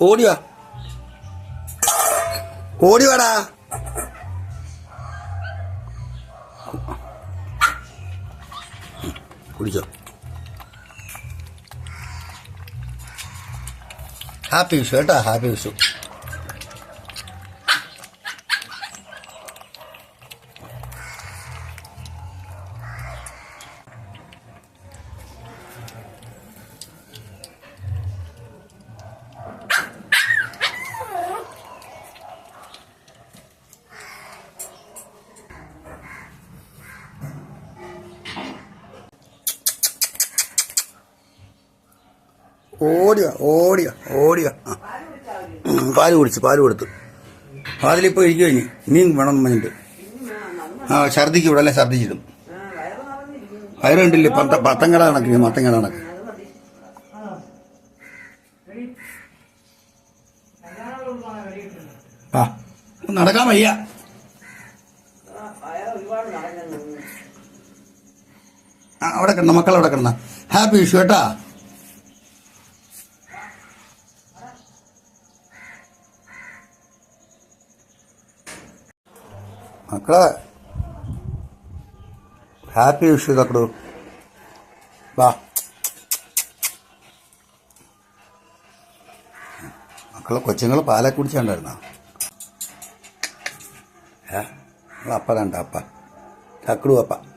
ഓടി വാ ഓടി വാടാ കുടിച്ചോ. ഹാപ്പി വിഷു കേട്ടോ ഹാപ്പി വിഷു ഓടിയ ഓടിയ ഓടിയ. പാൽ കുടിച്ചു പാൽ കൊടുത്തു. പാലിലിപ്പോൾ ഇരിക്കും കഴിഞ്ഞു ഇനിയും വേണം പറഞ്ഞിട്ട്. ആ ഛർദിക്ക് ഇവിടെ അല്ലേ ഛർദിച്ചിടും. വയറുണ്ടില്ലേ പത്ത പത്തങ്ങട കണക്ക് മത്തങ്ങട കണക്ക് ആ നടക്കാൻ വയ്യ. അവിടെ കിടന്ന മക്കളവിടെ കിടന്ന. ഹാപ്പി വിഷു കേട്ടാ. മക്കളെ ഹാപ്പി വിഷു തക്കടു വാ. മക്കളെ കൊച്ചുങ്ങൾ പാലൊക്കെ കുടിച്ചുണ്ടായിരുന്ന? ഏ? അപ്പ കണ്ട അപ്പ? ചക്കടു അപ്പ.